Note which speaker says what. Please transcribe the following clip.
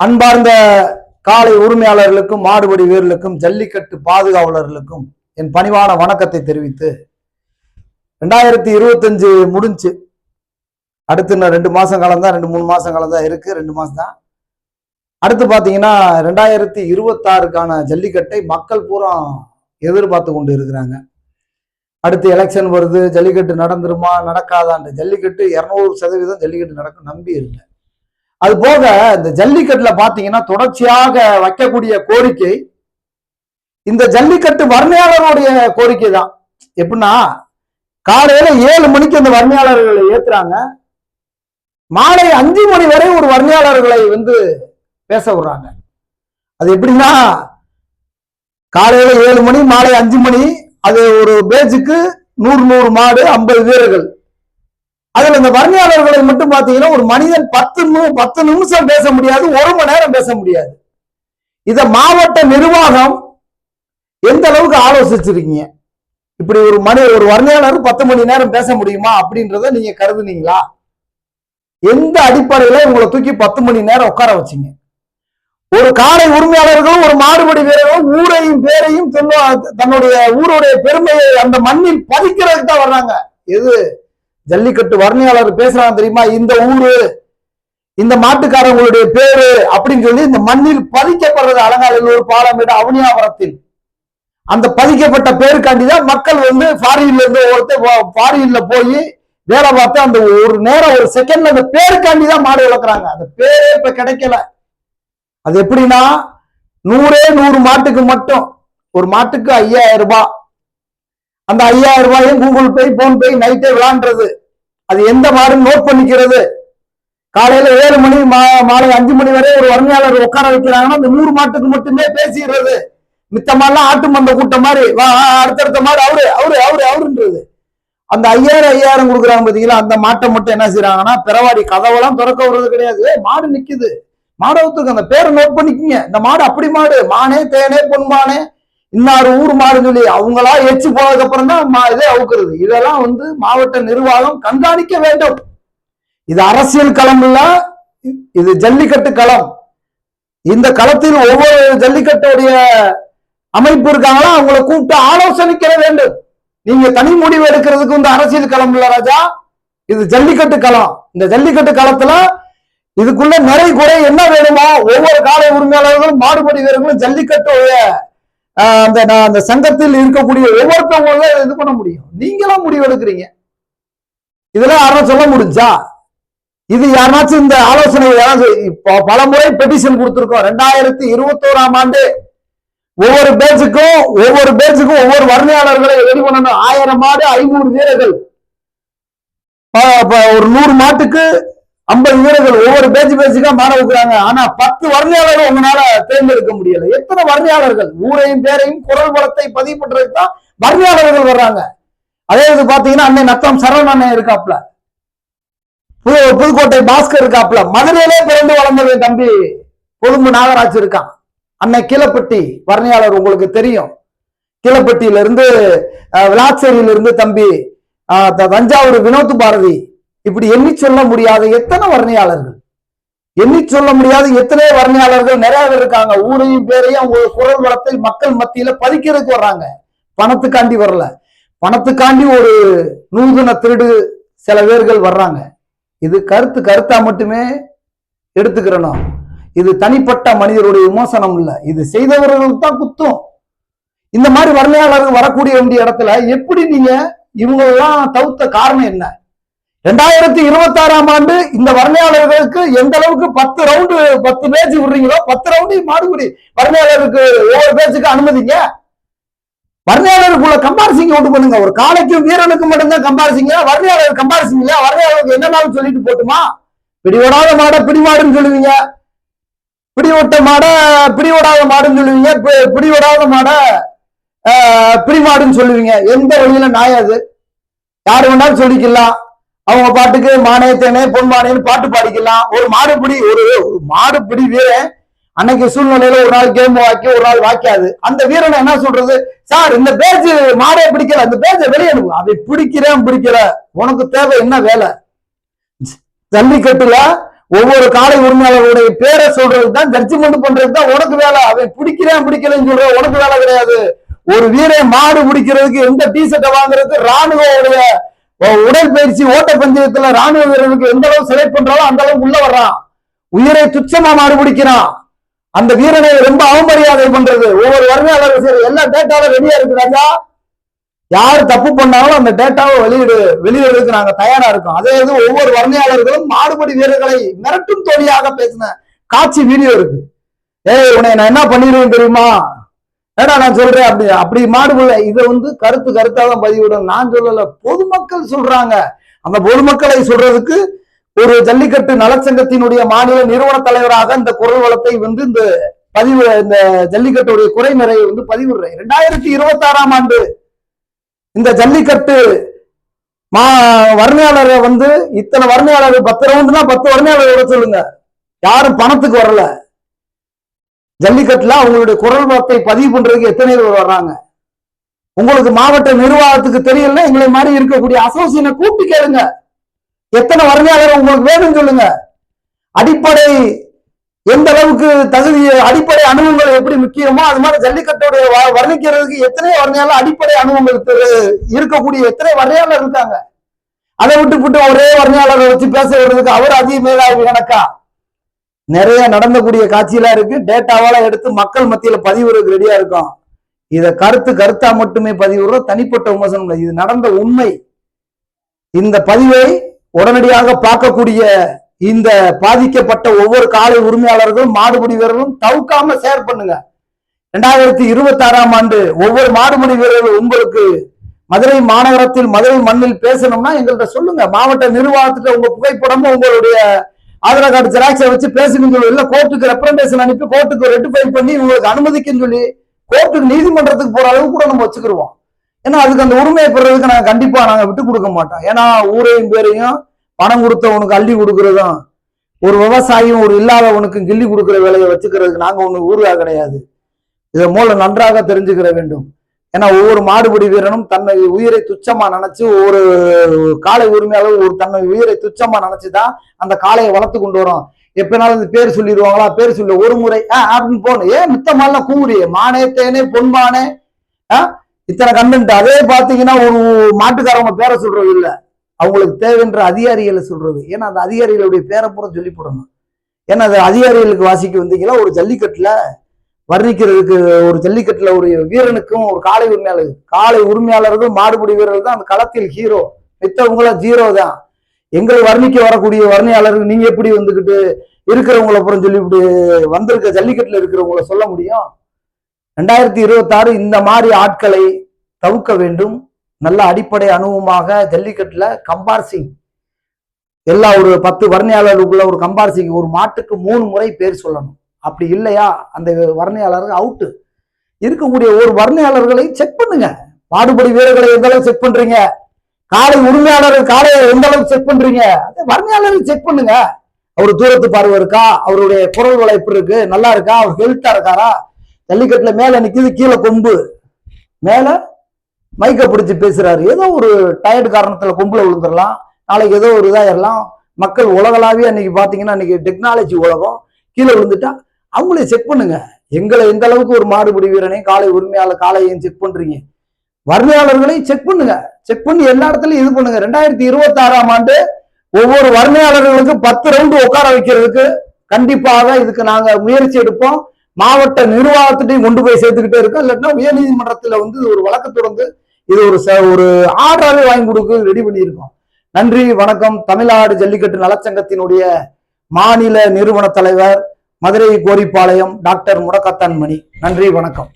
Speaker 1: அன்பார்ந்த காலை உரிமையாளர்களுக்கும் மாடுபடி வீரர்களுக்கும் ஜல்லிக்கட்டு பாதுகாவலர்களுக்கும் என் பணிவான வணக்கத்தை தெரிவித்து ரெண்டாயிரத்தி இருபத்தஞ்சு முடிஞ்சு அடுத்து இன்னும் ரெண்டு மாதம் காலம் தான் ரெண்டு மூணு மாதம் காலம் தான் ரெண்டு மாதம் தான் அடுத்து பார்த்தீங்கன்னா ரெண்டாயிரத்தி இருபத்தாறுக்கான ஜல்லிக்கட்டை மக்கள் பூரா எதிர்பார்த்து கொண்டு இருக்கிறாங்க. அடுத்து எலெக்ஷன் வருது ஜல்லிக்கட்டு நடந்துருமா நடக்காதான்ட்டு ஜல்லிக்கட்டு இரநூறு சதவீதம் ஜல்லிக்கட்டு நடக்கும் நம்பி இருக்கு அது போக இந்த ஜல்லிக்கட்டுல பாத்தீங்கன்னா தொடர்ச்சியாக வைக்கக்கூடிய கோரிக்கை இந்த ஜல்லிக்கட்டு வர்ணையாளருடைய கோரிக்கை தான். எப்படின்னா காலையில ஏழு மணிக்கு அந்த வர்ணையாளர்களை ஏத்துறாங்க. மாலை அஞ்சு மணி வரை ஒரு வர்ணையாளர்களை வந்து பேச விடுறாங்க. அது எப்படின்னா காலையில ஏழு மணி மாலை அஞ்சு மணி அது ஒரு பேஜுக்கு நூறு நூறு மாடு ஐம்பது வீரர்கள். அதுல இந்த வர்ணியாளர்களை மட்டும் பாத்தீங்கன்னா ஒரு மனிதன் பத்து பத்து நிமிஷம் பேச முடியாது ஒரு மணி நேரம் பேச முடியாது. இத மாவட்ட நிர்வாகம் எந்த அளவுக்கு ஆலோசிச்சிருக்கீங்க? இப்படி ஒரு மணி ஒரு வர்ணியாளர் பத்து மணி நேரம் பேச முடியுமா அப்படின்றத நீங்க கருதுனீங்களா? எந்த அடிப்படையில உங்களை தூக்கி பத்து மணி நேரம் உட்கார வச்சீங்க? ஒரு காரை உரிமையாளர்களும் ஒரு மாறுபடி வீரர்களும் ஊரையும் பேரையும் தன்னுடைய ஊருடைய பெருமையை அந்த மண்ணில் பதிக்கிறதுக்கு தான் வர்றாங்க. எது? ஜல்லிக்கட்டு வர்ணையாளர் பேசுறாங்க தெரியுமா? இந்த ஊரு இந்த மாட்டுக்காரங்களுடைய பேரு அப்படின்னு சொல்லி இந்த மண்ணில் பதிக்கப்படுறது அலங்காநல்லூர் பாலமேடு அவனியாபுரத்தில். அந்த பதிக்கப்பட்ட பேருக்காண்டிதான் மக்கள் வந்து ஃபாரின்ல இருந்து ஒருத்தர் ஃபாரின்ல போய் வேலை பார்த்து அந்த ஒரு நேரம் ஒரு செகண்ட்ல அந்த பேருக்காண்டி தான் மாடு வளர்க்குறாங்க. அந்த பேரே இப்ப கிடைக்கல. அது எப்படின்னா நூறே நூறு மாட்டுக்கு மட்டும். ஒரு மாட்டுக்கு ஐயாயிரம் ரூபாய். அந்த ஐயாயிரம் ரூபாயும் கூகுள் பே போன் பே நைட்டே விளாண்டுறது அது எந்த மாடும் நோட் பண்ணிக்கிறது? காலையில ஏழு மணி மா- மாலை அஞ்சு மணி வரை ஒரு வறுமையாளர் உட்கார வைக்கிறாங்கன்னா அந்த நூறு மாட்டுக்கு மட்டுமே பேசிடுறது. மித்தமாலாம் ஆட்டு மந்த கூட்டம் மாதிரி வா அடுத்தடுத்த மாடு அவரு அவரு அவரு அவருன்றது. அந்த ஐயாயிரம் ஐயாயிரம் கொடுக்குறாங்க பாத்தீங்களா? அந்த மாட்டை மட்டும் என்ன செய்யறாங்கன்னா பிறவாடி கதவெல்லாம் திறக்க விடுறது கிடையாது. மாடு நிக்குது. மாடைத்துக்கு அந்த பேரை நோட் பண்ணிக்கங்க. இந்த மாடு அப்படி மாடு. மானே தேனே பொன்மானே. இன்னொரு ஊர் மாடுன்னு சொல்லி அவங்களா எச்சு போனதுக்கு அப்புறம் தான் மா- இதே அவுக்குறது. இதெல்லாம் வந்து மாவட்ட நிர்வாகம் கண்காணிக்க வேண்டும். இது அரசியல் களம் இல்ல இது ஜல்லிக்கட்டு களம். இந்த களத்தில் ஒவ்வொரு ஜல்லிக்கட்டுடைய அமைப்பு இருக்காங்களா அவங்கள கூப்பிட்டு ஆலோசனைக்கிற வேண்டும். நீங்க தனி முடிவு எடுக்கிறதுக்கு இந்த அரசியல் களம் இல்ல ராஜா. இது ஜல்லிக்கட்டு களம். இந்த ஜல்லிக்கட்டு களத்துல இதுக்குள்ள நிறை குறை என்ன வேணுமோ ஒவ்வொரு காலை உரிமையாளர்களும் மாடுபடி வீரர்களும் ஜல்லிக்கட்டுடைய அந்த நான் அந்த சங்கத்தில் இருக்கக்கூடிய ஒவ்வொருத்தவங்களும் இது பண்ண முடியும். நீங்களும் முடிவு எடுக்கிறீங்க இதெல்லாம் யாரும் சொல்ல முடிஞ்சா? இது யாருனாச்சும் இந்த ஆலோசனை யாராவது இப்போ பல முறை பெட்டிஷன் கொடுத்துருக்கோம். ரெண்டாயிரத்தி இருபத்தோராம் ஆண்டு ஒவ்வொரு பேட்சுக்கும் ஒவ்வொரு பேட்சுக்கும் ஒவ்வொரு வர்ணையாளர்களை ரெடி பண்ணணும். ஆயிரம் மாடு ஐநூறு வீரர்கள். ஒரு நூறு மாட்டுக்கு ஐம்பது வீரர்கள் ஒவ்வொரு பேச்சு பேச்சுக்கா மாற வைக்கிறாங்க. ஆனா பத்து வர்ணையாளர்கள் உங்களால தேர்ந்தெடுக்க முடியல. எத்தனை வர்ணையாளர்கள்? ஊரையும் பேரையும் குரல் பலத்தை பதிவு பண்றதுக்கு தான் வர்ணையாளர்கள் வர்றாங்க. அதே இது பாத்தீங்கன்னா அன்னை நத்தம் சரவண அண்ணன் இருக்காப்ல. புது புதுக்கோட்டை பாஸ்கர் இருக்காப்ல. மதுரையிலே பிறந்து வளர்ந்தவன் தம்பி கொழும்பு நாகராஜ் இருக்கான். அன்னை கீழப்பட்டி வர்ணையாளர் உங்களுக்கு தெரியும். கீழப்பட்டியில இருந்து விளாச்சேரியில இருந்து தம்பி த- தஞ்சாவூர் வினோத் பாரதி இப்படி எண்ணி சொல்ல முடியாத எத்தனை வர்ணையாளர்கள்? எண்ணி சொல்ல முடியாத எத்தனை வர்ணையாளர்கள் நிறைய பேர் இருக்காங்க. ஊரையும் பேரையும் அவங்க குரல் வளத்தை மக்கள் மத்தியில பதிக்கிறதுக்கு வர்றாங்க. பணத்துக்காண்டி வரல. பணத்துக்காண்டி ஒரு நூதன திருடு சில பேர்கள் வர்றாங்க. இது கருத்து கருத்தா மட்டுமே எடுத்துக்கிறணும். இது தனிப்பட்ட மனிதருடைய விமோசனம் இல்லை. இது செய்தவர்களுக்கு தான் குத்தும். இந்த மாதிரி வர்ணையாளர்கள் வரக்கூடிய வேண்டிய இடத்துல எப்படி நீங்க இவங்களெல்லாம் தவிர்த்த காரணம் என்ன? ரெண்டாயிரத்தி இருபத்தி ஆறாம் ஆண்டு இந்த வர்ணையாளர்களுக்கு எந்த அளவுக்கு பத்து ரவுண்டு பத்து பேஜ் விடுறீங்களோ பத்து ரவுண்டு மாடுபடி. வர்ணையாளருக்கு ஒவ்வொரு பேஜுக்கு அனுமதிங்க வர்ணையாளருக்குள்ள கம்பாரிசிங் ஒன்று பண்ணுங்க ஒரு காலைக்கும் வீரனுக்கும் மட்டும்தான் கம்பாரிசிங்க வர்ணையாளர் கம்பாரிசிங்க இல்லையா? வர்ணையாளருக்கு என்னன்னாலும் சொல்லிட்டு போட்டுமா? பிடிவிடாத மாடை பிடிமாடுன்னு சொல்லுவீங்க. பிடிவிட்ட மாடை பிடிவிடாத மாடுன்னு சொல்லுவீங்க. பிடிவிடாத மாடை பிடிமாடுன்னு சொல்லுவீங்க. எந்த வழியில நாயாது யாரு வேணாலும் சொல்லிக்கலாம். அவங்க பாட்டுக்கு மானே தேனே பொன்மானேன்னு பாட்டு பாடிக்கலாம். ஒரு மாடுபிடி ஒரு ஒரு மாடுபிடி வீரன் அன்னைக்கு சூழ்நிலையில ஒரு நாள் கேம் வாக்கி ஒரு நாள் வாக்காது. அந்த வீரனை என்ன சொல்றது? சார் இந்த பேஜ் மாடே பிடிக்கல அந்த பேஜ வெளியே அனுப்பு அதை பிடிக்கிறேன் பிடிக்கல. உனக்கு தேவை என்ன வேலை? ஜல்லிக்கட்டுல ஒவ்வொரு காலை உரிமையாளர்களுடைய பேரை சொல்றது தான் ஜட்ஜ்மெண்ட் பண்றது தான் உனக்கு வேலை. அவன் பிடிக்கிறேன் பிடிக்கலன்னு சொல்ற உனக்கு வேலை கிடையாது. ஒரு வீரன் மாடு பிடிக்கிறதுக்கு எந்த டி ஷர்ட்டை வாங்குறதுக்கு ராணுவ உடற்பயிற்சி ஓட்டப்பந்தயத்துல ராணுவ வீரனுக்கு எந்த அளவு செலக்ட் பண்றாலும் அந்த அளவுக்கு உள்ள வர்றான். உயிரை துச்சமா மாறுபிடிக்கிறான் அந்த வீரனை ரொம்ப அவமரியாதை பண்றது. ஒவ்வொரு வறுமையாளரும் சரி எல்லா டேட்டாவும் வெளியே இருக்கு ராஜா. யார் தப்பு பண்ணாலும் அந்த டேட்டாவை வெளியிடு வெளியிடுறதுக்கு நாங்க தயாரா இருக்கோம். அதே இது ஒவ்வொரு வர்ணையாளர்களும் மாடுபடி வீரர்களை மிரட்டும் தோழியாக பேசின காட்சி வீடியோ இருக்கு. ஏய் உன்னை நான் என்ன பண்ணிடுவேன் தெரியுமா? ஏடா நான் சொல்றேன் அப்படி அப்படி மாடுபட இதை வந்து கருத்து கருத்தா தான் பதிவிடும். நான் சொல்லல பொதுமக்கள் சொல்றாங்க. அந்த பொதுமக்களை சொல்றதுக்கு ஒரு ஜல்லிக்கட்டு நலச்சங்கத்தினுடைய மாநில நிறுவன தலைவராக இந்த குரல் வளத்தை வந்து இந்த பதிவு இந்த ஜல்லிக்கட்டுடைய குறை நிறைய வந்து பதிவிடுறேன். ரெண்டாயிரத்தி இருபத்தி ஆறாம் ஆண்டு இந்த ஜல்லிக்கட்டு மா வர்ணையாளரை வந்து இத்தனை வர்ணையாளர் பத்து ரவுண்டுனா பத்து வர்ணையாளர் சொல்லுங்க. யாரும் பணத்துக்கு வரல. ஜல்லிக்கட்டுல அவங்களுடைய குரல் வார்த்தை பதிவு பண்றதுக்கு எத்தனை பேர் வர்றாங்க? உங்களுக்கு மாவட்ட நிர்வாகத்துக்கு தெரியல? எங்களை மாதிரி இருக்கக்கூடிய அசோசியனை கூப்பிட்டு கேளுங்க. எத்தனை வர்ணையாளர் உங்களுக்கு வேணும்னு சொல்லுங்க. அடிப்படை எந்த அளவுக்கு தகுதி அடிப்படை அனுபவங்கள் எப்படி முக்கியமோ அது மாதிரி ஜல்லிக்கட்டோடைய வ- வர்ணிக்கிறதுக்கு எத்தனை வர்ணையாளர் அடிப்படை அனுபவங்கள் இருக்கக்கூடிய எத்தனை வர்ணையாளர் இருக்காங்க? அதை விட்டு விட்டு ஒரே வர்ணையாளரை வச்சு பேச விடுறதுக்கு அவர் அதிக மேலாவி கணக்கா நிறைய நடந்தக்கூடிய காட்சியெல்லாம் இருக்கு. டேட்டாவால எடுத்து மக்கள் மத்தியில பதிவுறதுக்கு ரெடியா இருக்கும். இத கருத்து கருத்தா மட்டுமே பதிவுற தனிப்பட்ட விமர்சனம் இது நடந்த உண்மை. இந்த பதிவை உடனடியாக பார்க்கக்கூடிய இந்த பாதிக்கப்பட்ட ஒவ்வொரு காலை உரிமையாளர்களும் மாடுபிடி வீரர்களும் தவுக்காம ஷேர் பண்ணுங்க. ரெண்டாயிரத்தி இருபத்தி ஆறாம் ஆண்டு ஒவ்வொரு மாடுபிடி வீரர்கள் உங்களுக்கு மதுரை மாநகரத்தில் மதுரை மண்ணில் பேசணும்னா எங்கள்கிட்ட சொல்லுங்க. மாவட்ட நிர்வாகத்துல உங்க புகைப்படமும் உங்களுடைய ஆதார் கார்டு ஜெராக்ஸை வச்சு பேசுங்கன்னு சொல்லி இல்லை கோர்ட்டுக்கு ரெப்ரண்டேஷன் அனுப்பி கோர்ட்டுக்கு ரெட்டிஃபை பண்ணி உங்களுக்கு அனுமதிக்குன்னு சொல்லி கோர்ட்டுக்கு நீதிமன்றத்துக்கு போற அளவுக்கு கூட நம்ம வச்சுக்கிடுவோம் ஏன்னா அதுக்கு அந்த உரிமையை பெறதுக்கு நாங்கள் கண்டிப்பா நாங்கள் விட்டு கொடுக்க மாட்டோம். ஏன்னா ஊரையும் பேரையும் பணம் கொடுத்தவனுக்கு அள்ளி கொடுக்கறதும் ஒரு விவசாயியும் ஒரு இல்லாதவனுக்கும் கிள்ளி கொடுக்குற வேலையை வச்சுக்கிறதுக்கு நாங்கள் ஒன்று ஊருகா கிடையாது. இதை மூலம் நன்றாக தெரிஞ்சுக்கிற வேண்டும். ஏன்னா ஒவ்வொரு மாடுபிடி வீரனும் தன்னை உயிரை துச்சமா நினைச்சு ஒவ்வொரு காளை உரிமையாளர் ஒரு தன்னை உயிரை துச்சமா நினைச்சுதான் அந்த காளையை வளர்த்து கொண்டு வரும் எப்பனாலும் இந்த பேர் சொல்லிடுவாங்களா? பேர் சொல்லி ஒரு முறை ஆ அப்படின்னு போகணும். ஏன் மித்த மாதிரிலாம் கூறியே மானே தேனே பொன்மானே ஆ? இத்தனை கண்டென்ட் அதே பாத்தீங்கன்னா ஒரு மாட்டுக்காரவங்க பேரை சொல்றது இல்ல. அவங்களுக்கு தேவைன்ற அதிகாரிகளை சொல்றது. ஏன்னா அந்த அதிகாரிகளுடைய பேரை பூரா சொல்லி போடணும். ஏன்னா அது அதிகாரிகளுக்கு வாசிக்க வந்தீங்களா? ஒரு ஜல்லிக்கட்டுல வர்ணிக்கிறதுக்கு ஒரு ஜல்லிக்கட்டுல ஒரு வீரனுக்கும் ஒரு காளை உரிமையாளர் காளை உரிமையாளர்கள் மாடுபிடி வீரர்கள் தான் அந்த களத்தில் ஹீரோ மித்தவங்கள ஜீரோ தான். எங்களை வர்ணிக்க வரக்கூடிய வர்ணியாளர்கள் நீங்க எப்படி வந்துகிட்டு இருக்கிறவங்கள அப்புறம் சொல்லிவிட்டு வந்திருக்க ஜல்லிக்கட்டுல இருக்கிறவங்கள சொல்ல முடியும்? ரெண்டாயிரத்தி இருபத்தாறு இந்த மாதிரி ஆட்களை தவிர்க்க வேண்டும். நல்ல அடிப்படை அனுபவமாக ஜல்லிக்கட்டுல கம்பார்சிங் எல்லா ஒரு பத்து வர்ணியாளர்களுக்குள்ள ஒரு கம்பார்சிங் ஒரு மாட்டுக்கு மூணு முறை பேர் சொல்லணும். அப்படி இல்லையா? அந்த வர்ணையாளர்கள் அவுட்டு இருக்கக்கூடிய ஒரு வர்ணையாளர்களை செக் பண்ணுங்க. பாடுபடி வீரர்களை எந்த அளவுக்கு செக் பண்றீங்க? காலை உரிமையாளர்கள் காலையை எந்த அளவுக்கு செக் பண்றீங்க? அந்த வர்ணையாளரை செக் பண்ணுங்க. அவர் தூரத்து பார்வை இருக்கா? அவருடைய குரல் வளை எப்படி இருக்கு? நல்லா இருக்கா? அவர் ஹெல்த்தா இருக்காரா? ஜல்லிக்கட்டுல மேல நிக்குது கீழே கொம்பு. மேல மைக்கை பிடிச்சி பேசுறாரு. ஏதோ ஒரு டயர்டு காரணத்துல கொம்புல விழுந்துடலாம். நாளைக்கு ஏதோ ஒரு இதாயிடலாம் மக்கள் உலகளாவிய அன்னைக்கு பாத்தீங்கன்னா அன்னைக்கு டெக்னாலஜி உலகம். கீழே விழுந்துட்டா அவங்களே செக் பண்ணுங்க. எங்களை எந்த அளவுக்கு ஒரு மாடுபிடி வீரனையும் காலை உரிமையாளர் காலையும் செக் பண்றீங்க. வறுமையாளர்களையும் செக் பண்ணுங்க. செக் பண்ணி எல்லா இடத்துலயும் இது பண்ணுங்க. ரெண்டாயிரத்தி இருபத்தி ஆறாம் ஆண்டு ஒவ்வொரு வறுமையாளர்களுக்கு பத்து ரவுண்டு உட்கார வைக்கிறதுக்கு கண்டிப்பாக இதுக்கு நாங்க முயற்சி எடுப்போம். மாவட்ட நிர்வாகத்திட்டையும் கொண்டு போய் சேர்த்துக்கிட்டே இருக்கோம். இல்லாட்டினா உயர்நீதிமன்றத்துல வந்து இது ஒரு வழக்கு தொடர்ந்து இது ஒரு ச- ஒரு ஆர்டராகவே வாங்கி கொடுக்க ரெடி பண்ணியிருக்கோம். நன்றி வணக்கம். தமிழ்நாடு ஜல்லிக்கட்டு நலச்சங்கத்தினுடைய மாநில நிறுவன தலைவர் மதுரை கோரிப்பாளையம் டாக்டர் முடக்கத்தான் மணி நன்றி வணக்கம்.